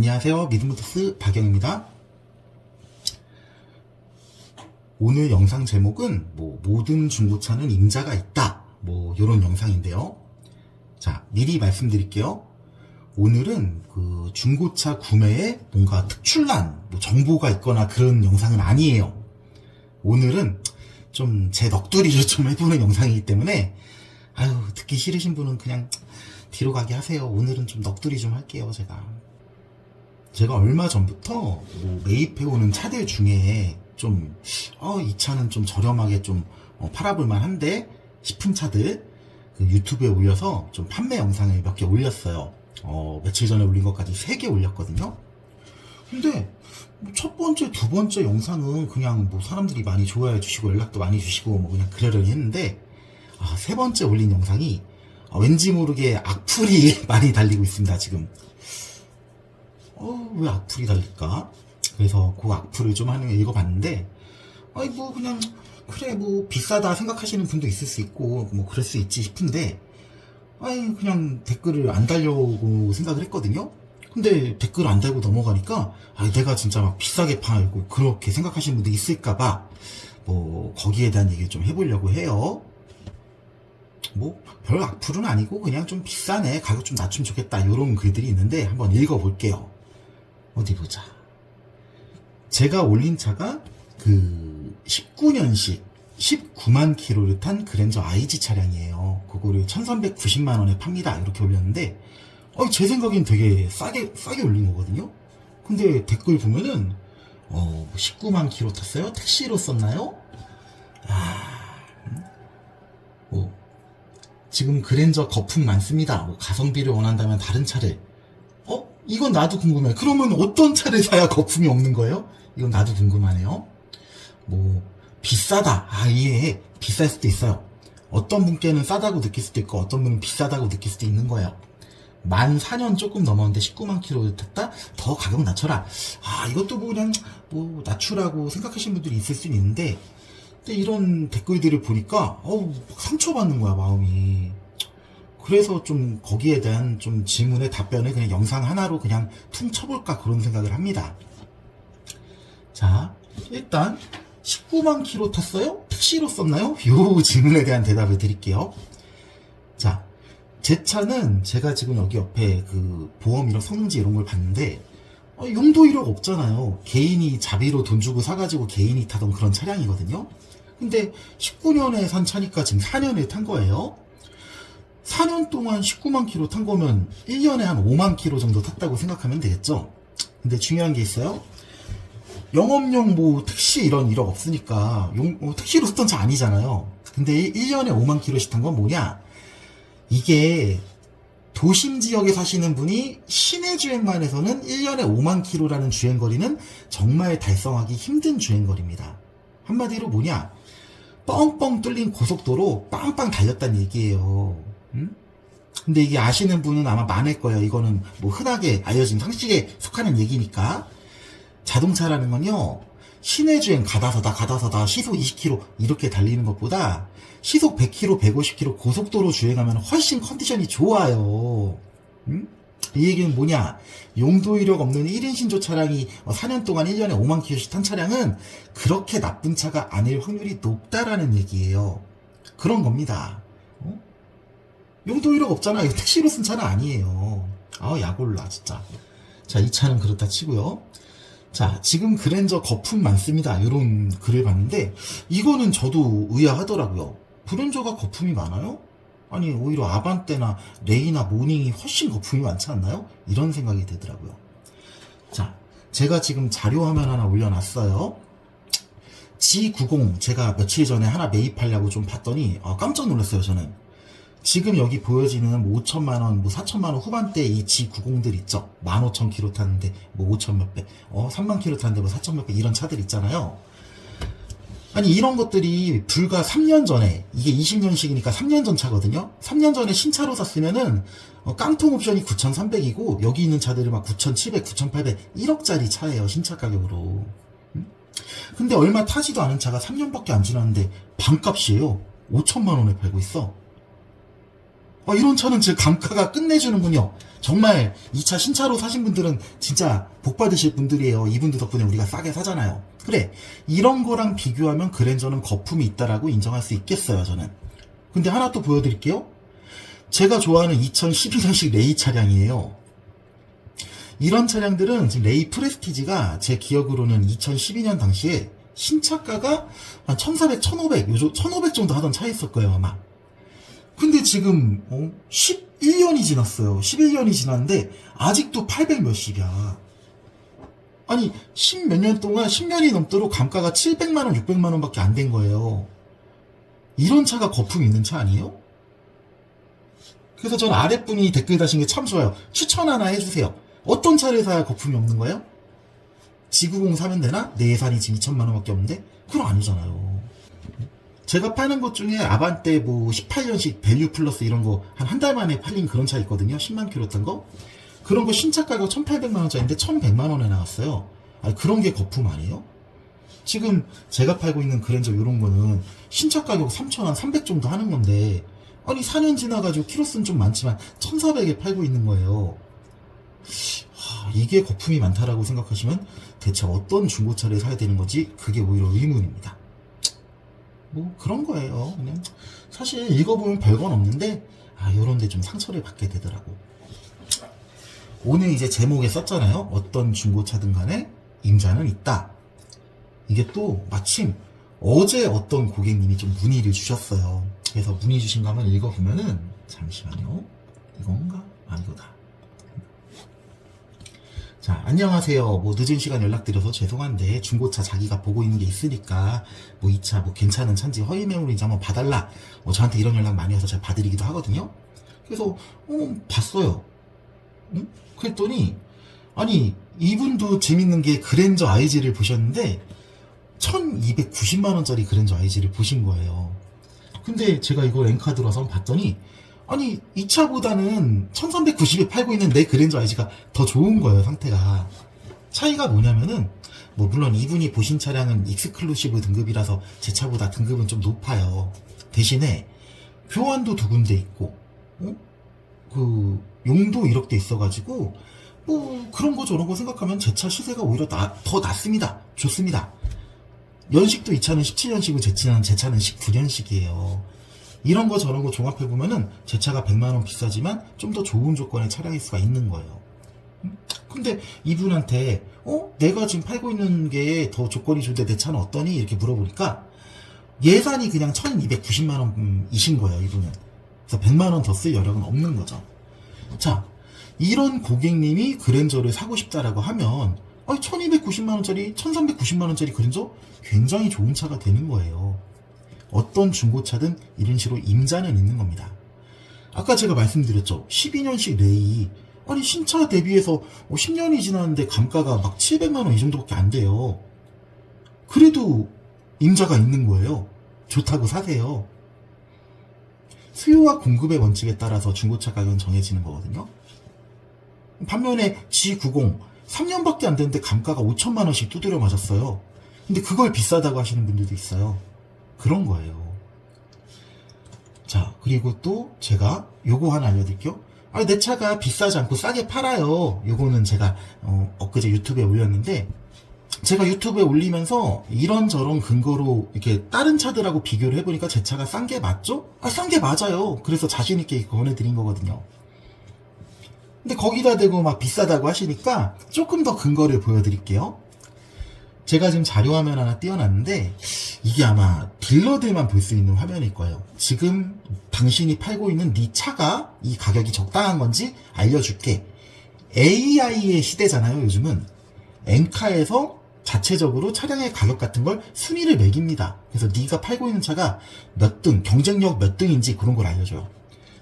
안녕하세요. 미드모터스 박영입니다. 오늘 영상 제목은 뭐 모든 중고차는 임자가 있다. 뭐 이런 영상인데요. 자, 미리 말씀드릴게요. 오늘은 그 중고차 구매에 뭔가 특출난 뭐 정보가 있거나 그런 영상은 아니에요. 오늘은 좀 제 넋두리를 좀 해보는 영상이기 때문에 아유 듣기 싫으신 분은 그냥 뒤로 가게 하세요. 오늘은 좀 넋두리 좀 할게요, 제가. 제가 얼마 전부터 뭐 매입해오는 차들 중에 좀, 어, 이 차는 좀 저렴하게 좀 어, 팔아볼만 한데 싶은 차들 그 유튜브에 올려서 좀 판매 영상을 몇 개 올렸어요. 어, 며칠 전에 올린 것까지 3개 올렸거든요. 근데 뭐첫 번째, 두 번째 영상은 그냥 뭐 사람들이 많이 좋아해 주시고 연락도 많이 주시고 뭐 그냥 그러려니 했는데 아, 세 번째 올린 영상이 아, 왠지 모르게 악플이 많이 달리고 있습니다, 지금. 어, 왜 악플이 달릴까? 그래서 그 악플을 좀 하는 거 읽어봤는데, 아이, 뭐, 그냥, 그래, 뭐, 비싸다 생각하시는 분도 있을 수 있고, 뭐, 그럴 수 있지 싶은데, 아이, 그냥 댓글을 안 달려고 생각을 했거든요? 근데 댓글 안 달고 넘어가니까, 아, 내가 진짜 막 비싸게 팔고, 그렇게 생각하시는 분도 있을까봐, 뭐, 거기에 대한 얘기를 좀 해보려고 해요. 뭐, 별 악플은 아니고, 그냥 좀 비싸네, 가격 좀 낮추면 좋겠다, 요런 글들이 있는데, 한번 읽어볼게요. 어디 보자. 제가 올린 차가 그 19년식 19만 킬로를 탄 그랜저 IG 차량이에요. 그거를 1390만 원에 팝니다. 이렇게 올렸는데 어, 제 생각엔 되게 싸게 싸게 올린 거거든요. 근데 댓글 보면은 어, 19만 킬로 탔어요? 택시로 썼나요? 아, 음? 뭐 지금 그랜저 거품 많습니다. 뭐 가성비를 원한다면 다른 차를 어? 이건 나도 궁금해. 그러면 어떤 차를 사야 거품이 없는 거예요? 이건 나도 궁금하네요. 뭐, 비싸다. 아, 이해. 비쌀 수도 있어요. 어떤 분께는 싸다고 느낄 수도 있고, 어떤 분은 비싸다고 느낄 수도 있는 거예요. 만 4년 조금 넘었는데 19만 킬로 탔다? 더 가격 낮춰라. 아, 이것도 뭐 그냥, 뭐, 낮추라고 생각하시는 분들이 있을 수 있는데, 근데 이런 댓글들을 보니까, 어우, 상처받는 거야, 마음이. 그래서 좀 거기에 대한 좀 질문의 답변을 그냥 영상 하나로 그냥 퉁 쳐볼까 그런 생각을 합니다. 자, 일단 19만 킬로 탔어요? 택시로 썼나요? 요 질문에 대한 대답을 드릴게요. 자, 제 차는 제가 지금 여기 옆에 그 보험이랑 성능지 이런 걸 봤는데 어, 용도 이력 없잖아요. 개인이 자비로 돈 주고 사가지고 개인이 타던 그런 차량이거든요. 근데 19년에 산 차니까 지금 4년을 탄 거예요. 4년 동안 19만 킬로 탄 거면 1년에 한 5만 킬로 정도 탔다고 생각하면 되겠죠? 근데 중요한 게 있어요. 영업용 뭐 택시 이런 이력 없으니까 용, 어, 택시로 쓰던 차 아니잖아요. 근데 1년에 5만 킬로씩 탄 건 뭐냐? 이게 도심 지역에 사시는 분이 시내 주행만 해서는 1년에 5만 킬로라는 주행거리는 정말 달성하기 힘든 주행거리입니다. 한마디로 뭐냐? 뻥뻥 뚫린 고속도로 빵빵 달렸다는 얘기예요. 음? 근데 이게 아시는 분은 아마 많을 거예요. 이거는 뭐 흔하게 알려진 상식에 속하는 얘기니까. 자동차라는 건요, 시내 주행 가다서다 가다서다 시속 20km 이렇게 달리는 것보다 시속 100km, 150km 고속도로 주행하면 훨씬 컨디션이 좋아요. 음? 이 얘기는 뭐냐? 용도 이력 없는 1인 신조 차량이 4년 동안 1년에 5만 킬로씩 탄 차량은 그렇게 나쁜 차가 아닐 확률이 높다라는 얘기예요. 그런 겁니다. 어? 용도 이력 없잖아. 이거 택시로 쓴 차는 아니에요. 아, 약올라, 진짜. 자, 이 차는 그렇다 치고요. 자, 지금 그랜저 거품 많습니다. 이런 글을 봤는데, 이거는 저도 의아하더라고요. 그랜저가 거품이 많아요? 아니, 오히려 아반떼나 레이나 모닝이 훨씬 거품이 많지 않나요? 이런 생각이 들더라고요. 자, 제가 지금 자료 화면 하나 올려놨어요. G90 제가 며칠 전에 하나 매입하려고 좀 봤더니 아, 깜짝 놀랐어요 저는 지금 여기 보여지는 뭐 5천만 원, 뭐 4천만 원 후반대 이 G90들 있죠. 15,000km 탔는데 뭐 5천 몇 배, 어 3만 km 탔는데 뭐 4천 몇 배 이런 차들 있잖아요. 아니 이런 것들이 불과 3년 전에 이게 20년식이니까 3년 전 차거든요. 3년 전에 신차로 샀으면은 어, 깡통 옵션이 9,300이고 여기 있는 차들이 막 9,700, 9,800, 1억짜리 차예요 신차 가격으로. 음? 근데 얼마 타지도 않은 차가 3년밖에 안 지났는데 반값이에요. 5천만 원에 팔고 있어. 어, 이런 차는 즉 감가가 끝내주는군요. 정말 이 차 신차로 사신 분들은 진짜 복 받으실 분들이에요. 이분들 덕분에 우리가 싸게 사잖아요. 그래 이런 거랑 비교하면 그랜저는 거품이 있다라고 인정할 수 있겠어요. 저는. 근데 하나 또 보여드릴게요. 제가 좋아하는 2012년식 레이 차량이에요. 이런 차량들은 지금 레이 프레스티지가 제 기억으로는 2012년 당시에 신차가가 한 1400, 1500, 요즘 1500 정도 하던 차였을 거예요, 아마. 근데 지금, 어, 11년이 지났어요. 11년이 지났는데, 아직도 800 몇십이야. 아니, 10 몇 년 동안, 10년이 넘도록 감가가 700만 원, 600만 원 밖에 안 된 거예요. 이런 차가 거품 있는 차 아니에요? 그래서 전 아랫분이 댓글 다신 게 참 좋아요. 추천 하나 해주세요. 어떤 차를 사야 거품이 없는 거예요? 지구공 사면 되나? 내 예산이 지금 2천만 원밖에 없는데? 그건 아니잖아요. 제가 파는 것 중에 아반떼 뭐 18년식 밸류 플러스 이런 거 한 한 달 만에 팔린 그런 차 있거든요. 10만 킬로 탔던 거. 그런 거 신차 가격 1,800만 원짜리인데 1,100만 원에 나왔어요. 아니 그런 게 거품 아니에요? 지금 제가 팔고 있는 그랜저 이런 거는 신차 가격 3,000원, 300 정도 하는 건데 아니 4년 지나가지고 키로수는 좀 많지만 1,400에 팔고 있는 거예요. 하, 이게 거품이 많다라고 생각하시면 대체 어떤 중고차를 사야 되는 건지 그게 오히려 의문입니다. 뭐 그런 거예요. 그냥 사실 읽어보면 별건 없는데 아 요런데 좀 상처를 받게 되더라고. 오늘 이제 제목에 썼잖아요. 어떤 중고차든 간에 임자는 있다. 이게 또 마침 어제 어떤 고객님이 좀 문의를 주셨어요. 그래서 문의 주신 거 한번 읽어보면은 잠시만요. 이건가? 아 이거다. 자, 안녕하세요. 뭐 늦은 시간 연락드려서 죄송한데 중고차 자기가 보고 있는 게 있으니까 뭐 이 차 뭐 괜찮은 차인지 허위 매물인지 한번 봐달라. 뭐 저한테 이런 연락 많이 와서 제가 봐드리기도 하거든요. 그래서 어 봤어요. 응? 그랬더니 아니 이분도 재밌는 게 그랜저 IG를 보셨는데 1290만 원짜리 그랜저 IG를 보신 거예요. 근데 제가 이걸 엔카드로서 한번 봤더니 아니 이 차보다는 1390에 팔고 있는 내 그랜저 IG가 더 좋은 거예요 상태가. 차이가 뭐냐면은 뭐 물론 이분이 보신 차량은 익스클루시브 등급이라서 제 차보다 등급은 좀 높아요. 대신에 교환도 두 군데 있고 어? 그 용도 이렇게 있어가지고 뭐 그런 거 저런 거 생각하면 제 차 시세가 오히려 나, 더 낮습니다. 좋습니다. 연식도 이 차는 17년식이고 제 차는, 제 차는 19년식이에요. 이런 거 저런 거 종합해 보면은 제 차가 100만 원 비싸지만 좀 더 좋은 조건의 차량일 수가 있는 거예요. 음? 근데 이분한테 어 내가 지금 팔고 있는 게 더 조건이 좋은데 내 차는 어떠니 이렇게 물어보니까 예산이 그냥 1,290만 원이신 거예요 이분은. 그래서 100만 원 더 쓸 여력은 없는 거죠. 자 이런 고객님이 그랜저를 사고 싶다라고 하면 아니 1290만 원짜리 1390만 원짜리 그랜저 굉장히 좋은 차가 되는 거예요 어떤 중고차든 이런 식으로 임자는 있는 겁니다. 아까 제가 말씀드렸죠. 12년식 레이. 아니 신차 대비해서 10년이 지났는데 감가가 막 700만원 이 정도밖에 안 돼요. 그래도 임자가 있는 거예요. 좋다고 사세요. 수요와 공급의 원칙에 따라서 중고차 가격은 정해지는 거거든요. 반면에 G90 3년밖에 안 됐는데 감가가 5천만 원씩 두드려 맞았어요. 근데 그걸 비싸다고 하시는 분들도 있어요. 그런 거예요. 자, 그리고 또 제가 요거 하나 알려드릴게요. 아, 내 차가 비싸지 않고 싸게 팔아요. 요거는 제가 어, 엊그제 유튜브에 올렸는데 제가 유튜브에 올리면서 이런저런 근거로 이렇게 다른 차들하고 비교를 해보니까 제 차가 싼 게 맞죠? 아, 싼 게 맞아요. 그래서 자신있게 권해드린 거거든요. 근데 거기다 대고 막 비싸다고 하시니까 조금 더 근거를 보여드릴게요. 제가 지금 자료 화면 하나 띄워놨는데 이게 아마 딜러들만 볼 수 있는 화면일 거예요. 지금 당신이 팔고 있는 네 차가 이 가격이 적당한 건지 알려줄게. AI의 시대잖아요, 요즘은. 엔카에서 자체적으로 차량의 가격 같은 걸 순위를 매깁니다. 그래서 네가 팔고 있는 차가 몇 등, 경쟁력 몇 등인지 그런 걸 알려줘요.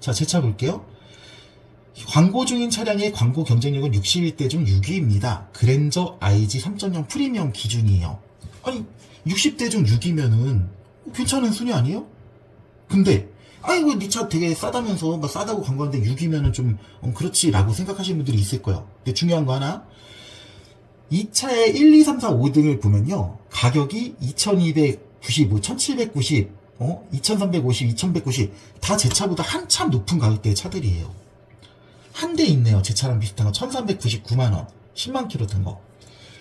자, 제 차 볼게요. 광고 중인 차량의 광고 경쟁력은 61대 중 6위입니다. 그랜저 IG 3.0 프리미엄 기준이에요. 아니 60대 중 6위면은 괜찮은 순위 아니에요? 근데 아이고 네차 되게 싸다면서 막 싸다고 광고하는데 6위면은 좀 어, 그렇지라고 생각하시는 분들이 있을 거예요. 근데 중요한 거 하나 이 차의 1, 2, 3, 4, 5등을 보면요 가격이 2295, 1790 어? 2350, 2190. 다 제 차보다 한참 높은 가격대의 차들이에요. 한 대 있네요. 제 차랑 비슷한 거. 1399만원. 10만 킬로 탄 거.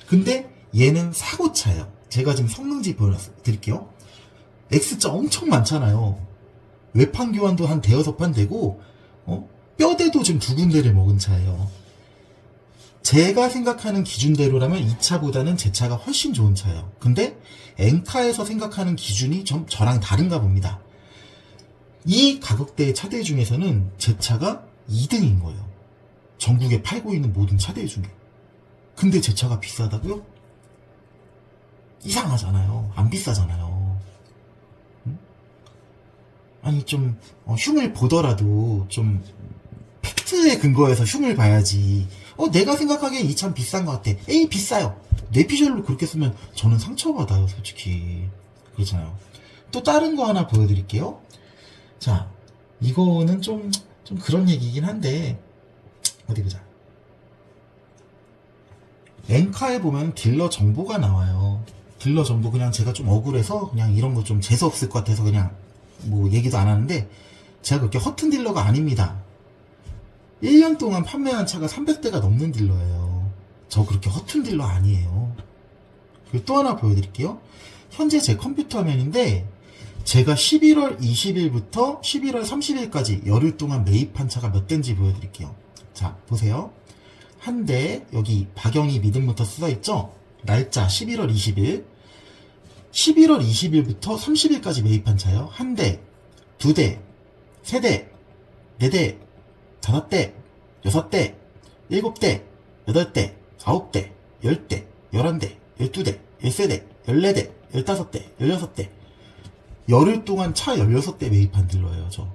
근데 얘는 사고차예요. 제가 지금 성능지 보여드릴게요. X자 엄청 많잖아요. 외판 교환도 한 대여섯 판 되고, 어? 뼈대도 지금 두 군데를 먹은 차예요. 제가 생각하는 기준대로라면 이 차보다는 제 차가 훨씬 좋은 차예요. 근데 엔카에서 생각하는 기준이 좀 저랑 다른가 봅니다. 이 가격대의 차들 중에서는 제 차가 2등인 거예요. 전국에 팔고 있는 모든 차들 중에. 근데 제 차가 비싸다고요? 이상하잖아요. 안 비싸잖아요. 응? 아니 좀 어, 흉을 보더라도 좀 팩트에 근거해서 흉을 봐야지. 어 내가 생각하기엔 이 참 비싼 것 같아. 에이 비싸요. 내피셜로 그렇게 쓰면 저는 상처받아요 솔직히. 그렇잖아요. 또 다른 거 하나 보여드릴게요. 자 이거는 좀 좀 그런 얘기긴 한데 어디 보자. 엔카에 보면 딜러 정보가 나와요. 딜러 정보 그냥 제가 좀 억울해서 그냥 이런 거 좀 재수 없을 것 같아서 그냥 뭐 얘기도 안 하는데 제가 그렇게 허튼 딜러가 아닙니다. 1년 동안 판매한 차가 300대가 넘는 딜러예요. 저 그렇게 허튼 딜러 아니에요. 그리고 또 하나 보여드릴게요. 현재 제 컴퓨터 화면인데 제가 11월 20일부터 11월 30일까지 열흘 동안 매입한 차가 몇 대인지 보여드릴게요. 자, 보세요. 한 대, 여기 박영희 믿음부터 써있죠? 날짜 11월 20일. 11월 20일부터 30일까지 매입한 차요. 한 대, 두 대, 세 대, 네 대, 다섯 대, 여섯 대, 일곱 대, 여덟 대, 아홉 대, 열 대, 열한 대, 열두 대, 열세 대, 열네 대, 열다섯 대, 열여섯 대. 열흘 동안 차 16대 매입한 딜러예요, 저.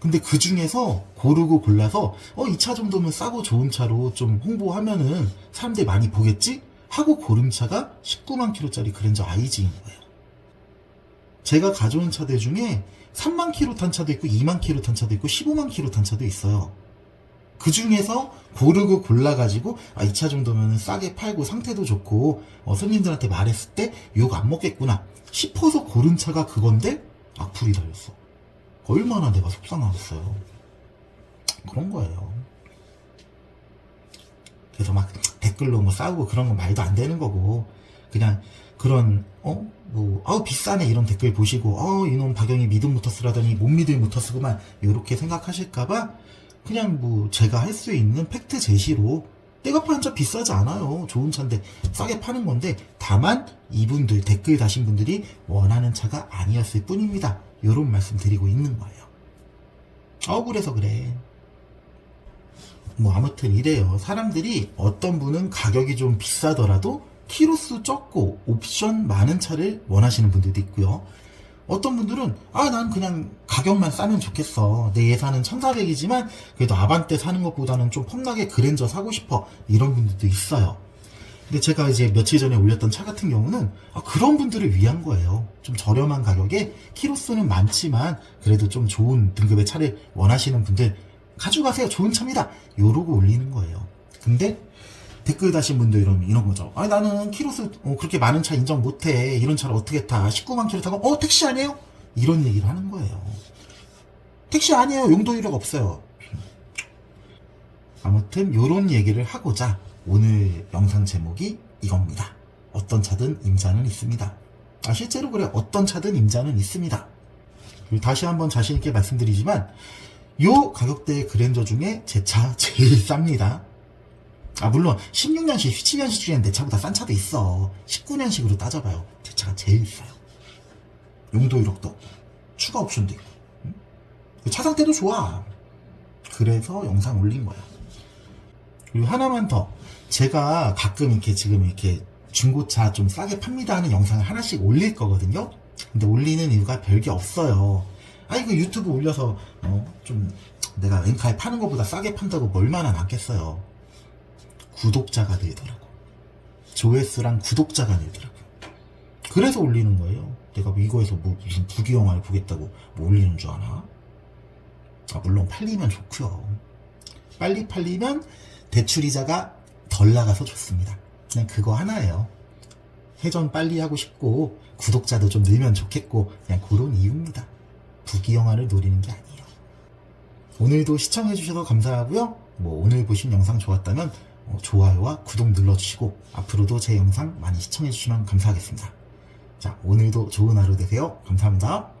근데 그 중에서 고르고 골라서, 어, 이 차 정도면 싸고 좋은 차로 좀 홍보하면은 사람들이 많이 보겠지? 하고 고른 차가 19만 킬로짜리 그랜저 IG인 거예요. 제가 가져온 차들 중에 3만 킬로 탄 차도 있고 2만 킬로 탄 차도 있고 15만 킬로 탄 차도 있어요. 그 중에서 고르고 골라가지고 아, 이 차 정도면 싸게 팔고 상태도 좋고 어, 손님들한테 말했을 때 욕 안 먹겠구나 싶어서 고른 차가 그건데 악플이 달렸어. 얼마나 내가 속상하겠어요. 그런 거예요. 그래서 막 댓글로 뭐 싸우고 그런 건 말도 안 되는 거고 그냥 그런 어 뭐 아우 비싸네 이런 댓글 보시고 어 이놈 박영희 믿음 모터스라더니 못 믿을 모터스구만 요렇게 생각하실까봐 그냥 뭐 제가 할 수 있는 팩트 제시로 내가 파는 차 비싸지 않아요 좋은 차인데 싸게 파는 건데 다만 이분들 댓글 다신 분들이 원하는 차가 아니었을 뿐입니다 요런 말씀 드리고 있는 거예요 억울해서 그래 뭐 아무튼 이래요. 사람들이 어떤 분은 가격이 좀 비싸더라도 키로수 적고 옵션 많은 차를 원하시는 분들도 있고요. 어떤 분들은 아 난 그냥 가격만 싸면 좋겠어. 내 예산은 1400이지만 그래도 아반떼 사는 것보다는 좀 폼나게 그랜저 사고 싶어. 이런 분들도 있어요. 근데 제가 이제 며칠 전에 올렸던 차 같은 경우는 아, 그런 분들을 위한 거예요. 좀 저렴한 가격에 키로수는 많지만 그래도 좀 좋은 등급의 차를 원하시는 분들 가져가세요. 좋은 차입니다. 요러고 올리는 거예요. 근데 댓글 다신 분들 이런, 이런 거죠. 아니, 나는 키로수 어, 그렇게 많은 차 인정 못해. 이런 차를 어떻게 타? 19만 킬로 타고, 어, 택시 아니에요? 이런 얘기를 하는 거예요. 택시 아니에요. 용도 이력 없어요. 아무튼 요런 얘기를 하고자 오늘 영상 제목이 이겁니다. 어떤 차든 임자는 있습니다. 아, 실제로 그래. 어떤 차든 임자는 있습니다. 다시 한번 자신 있게 말씀드리지만, 요 가격대의 그랜저 중에 제 차 제일 쌉니다. 아, 물론 16년식, 17년식 중에 내 차보다 싼 차도 있어. 19년식으로 따져봐요. 제 차가 제일 싸요. 용도 이력도 추가 옵션도 있고. 응? 차 상태도 좋아. 그래서 영상 올린 거야. 그리고 하나만 더. 제가 가끔 이렇게 지금 이렇게 중고차 좀 싸게 팝니다 하는 영상을 하나씩 올릴 거거든요. 근데 올리는 이유가 별게 없어요. 아 이거 유튜브 올려서 어, 좀 내가 렌카에 파는 것보다 싸게 판다고 뭐 얼마나 낫겠어요. 구독자가 늘더라고. 조회수랑 구독자가 늘더라고. 그래서 올리는 거예요. 내가 뭐 이거에서 뭐 무슨 부귀영화를 보겠다고 뭐 올리는 줄 아나? 아 물론 팔리면 좋고요. 빨리 팔리면 대출이자가 덜 나가서 좋습니다. 그냥 그거 하나예요. 회전 빨리 하고 싶고 구독자도 좀 늘면 좋겠고 그냥 그런 이유입니다. 부귀영화를 노리는 게 아니에요. 오늘도 시청해주셔서 감사하고요. 뭐 오늘 보신 영상 좋았다면 어, 좋아요와 구독 눌러주시고 앞으로도 제 영상 많이 시청해주시면 감사하겠습니다. 자 오늘도 좋은 하루 되세요. 감사합니다.